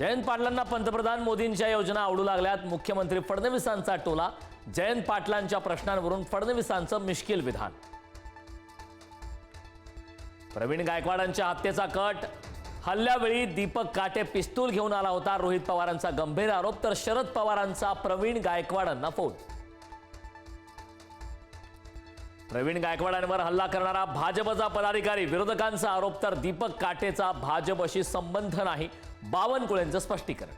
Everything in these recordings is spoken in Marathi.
जयंत पाटलांना पंतप्रधान मोदींच्या योजना आवडू लागल्यात. मुख्यमंत्री फडणवीसांचा टोला. जयंत पाटलांच्या प्रश्नांवरून फडणवीसांचं मिश्किल विधान. प्रवीण गायकवाडांच्या हत्येचा कट. हल्ल्यावेळी दीपक काटे पिस्तूल घेऊन आला होता रोहित पवारांचा गंभीर आरोप तर शरद पवारांचा प्रवीण गायकवाडांना फोन. प्रवीण गायकवाडांवर हल्ला करणारा भाजपचा पदाधिकारी विरोधकांचा आरोप तर दीपक काटेचा भाजपशी संबंध नाही. बावनकुळेंचं स्पष्टीकरण.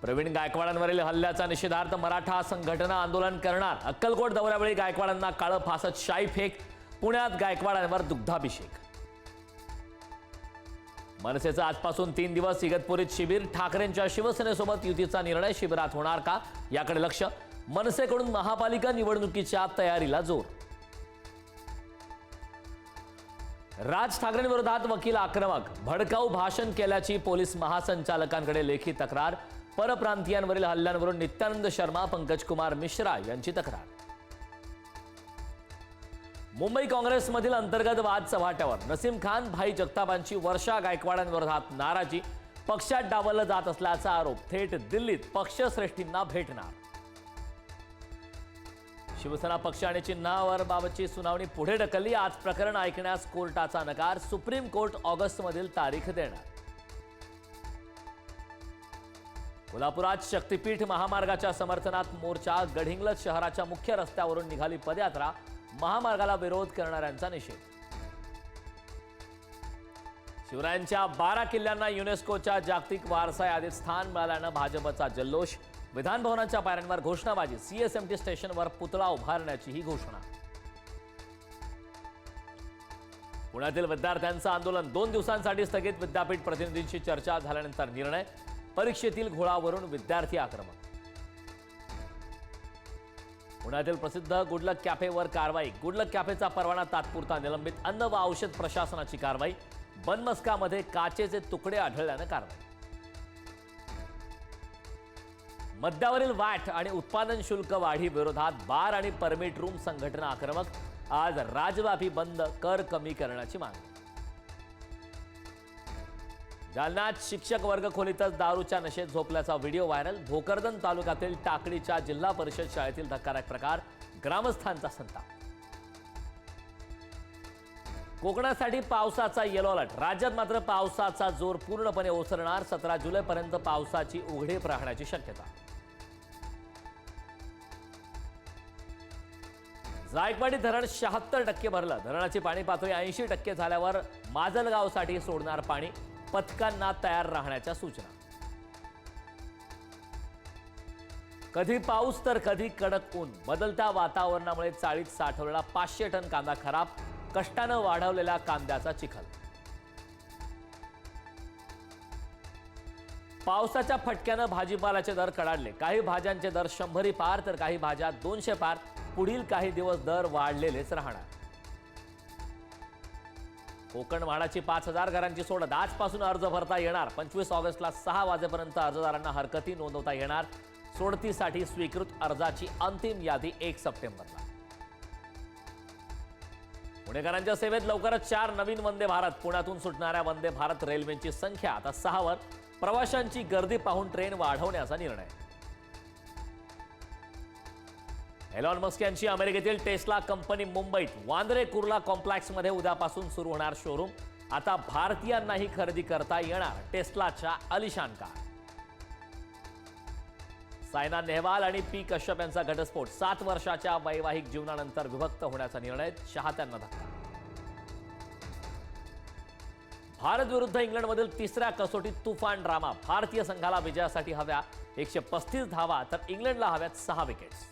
प्रवीण गायकवाडांवरील हल्ल्याचा निषेधार्थ मराठा संघटना आंदोलन करणार. अक्कलकोट दौऱ्यावेळी गायकवाडांना काळं फासत शाई फेक पुण्यात गायकवाडांवर दुग्धाभिषेक. मनसेचं आजपासून तीन दिवस इगतपुरीत शिबिर ठाकरेंच्या शिवसेनेसोबत युतीचा निर्णय शिबिरात होणार का? याकडे लक्ष. मनसेकडून महापालिका निवडणुकीच्या तयारीला जोर. राज ठाकरेंविरोधात वकील आक्रमक भडकाऊ भाषण केल्याची पोलीस महासंचालकांकडे लेखी तक्रार. परप्रांतीयांवरील हल्ल्यांवरून नित्यानंद शर्मा पंकज कुमार मिश्रा यांची तक्रार. मुंबई काँग्रेसमधील अंतर्गत वाद चव्हाट्यावर. नसीम खान भाई जगतापांची वर्षा गायकवाडांविरोधात नाराजी. पक्षात डावललं जात असल्याचा आरोप. थेट दिल्लीत पक्षश्रेष्ठींना भेटणार. शिवसेना पक्ष आणि चिन्हावर सुनावणी पुढे ढकलली. आज प्रकरण ऐकण्यास कोर्टाचा नकार. सुप्रीम कोर्ट ऑगस्टमधील तारीख देणार. कोल्हापुरात शक्तीपीठ महामार्गाच्या समर्थनात मोर्चा गडहिंग्लज शहराच्या मुख्य रस्त्यावरून निघाली पदयात्रा. महामार्गाला विरोध करणाऱ्यांचा निषेध. शिवरायांच्या बारा किल्ल्यांना युनेस्कोच्या जागतिक वारसा यादीत स्थान मिळाल्यानं भाजपचा जल्लोष. विधानभवनाच्या पायऱ्यांवर घोषणाबाजी. सीएसएमटी स्टेशनवर पुतळा उभारण्याची ही घोषणा. पुण्यातील विद्यार्थ्यांचं आंदोलन दोन दिवसांसाठी स्थगित. विद्यापीठ प्रतिनिधींशी चर्चा झाल्यानंतर निर्णय. परीक्षेतील घोळावरून विद्यार्थी आक्रमक. पुण्यातील प्रसिद्ध गुडलक कॅफेवर कारवाई. गुडलक कॅफेचा परवाना तात्पुरता निलंबित. अन्न व औषध प्रशासनाची कारवाई. बनमस्कामध्ये काचेचे तुकडे आढळल्यानं कारवाई. मद्यावरील वॅट आणि उत्पादन शुल्क वाढी विरोधात बार आणि परमिट रूम संघटना आक्रमक. आज राजव्यापी बंद कर कमी करण्याची मागणी. जालन्यात शिक्षक वर्ग खोलीतच दारूच्या नशेत झोपल्याचा व्हिडिओ व्हायरल. भोकरदन तालुक्यातील टाकडीच्या जिल्हा परिषद शाळेतील धक्कादायक प्रकार. ग्रामस्थांचा संताप. कोकणासाठी पावसाचा येलो अलर्ट राज्यात मात्र पावसाचा जोर पूर्णपणे ओसरणार. सतरा जुलैपर्यंत पावसाची उघडीप राहण्याची शक्यता. जायकवाडी धरण शहात्तर टक्के भरलं. धरणाची पाणी पातळी ऐंशी टक्के झाल्यावर माजलगावसाठी सोडणार पाणी पथकांना तयार राहण्याच्या सूचना. कधी पाऊस तर कधी कडक ऊन. बदलत्या वातावरणामुळे चाळीत साठवलेला पाचशे टन कांदा खराब कष्टानं वाढवलेल्या कांद्याचा चिखल. पावसाच्या फटक्यानं भाजीपाल्याचे दर कडाडले. काही भाज्यांचे दर शंभरी पार तर काही भाज्या दोनशे पार पुढील काही दिवस दर वाढलेलेच राहणार. कोकण म्हाडाची पाच हजार घरांची सोडत आजपासून अर्ज भरता येणार. पंचवीस ऑगस्टला सहा वाजेपर्यंत अर्जदारांना हरकती नोंदवता येणार. सोडतीसाठी स्वीकृत अर्जाची अंतिम यादी एक सप्टेंबरला. पुणेकरांच्या सेवेत लवकरच चार नवीन वंदे भारत. पुण्यातून सुटणाऱ्या वंदे भारत रेल्वेची संख्या आता सहावर. प्रवाशांची गर्दी पाहून ट्रेन वाढवण्याचा निर्णय. एलॉन मस्क यांची अमेरिकेतील टेस्ला कंपनी मुंबईत वांद्रे कुर्ला कॉम्प्लेक्समध्ये उद्यापासून सुरू होणार शोरूम आता भारतीयांनाही खरेदी करता येणार टेस्लाच्या अलिशान कार. सायना नेहवाल आणि पी कश्यप यांचा घटस्फोट. सात वर्षाच्या वैवाहिक जीवनानंतर विभक्त होण्याचा निर्णय चाहत्यांना धक्का. भारत विरुद्ध इंग्लंडमधील तिसऱ्या कसोटीत तुफान ड्रामा. भारतीय संघाला विजयासाठी हव्या एकशे पस्तीस धावा तर इंग्लंडला हव्यात सहा विकेट्स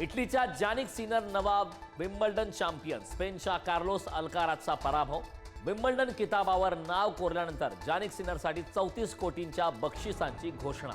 इटलीच्या जॅनिक सिनर नवाब विम्बल्डन चॅम्पियन स्पेनच्या कार्लोस अल्काराचा पराभव. विम्बल्डन किताबावर नाव कोरल्यानंतर जॅनिक सिनरसाठी चौतीस कोटींच्या बक्षिसांची घोषणा.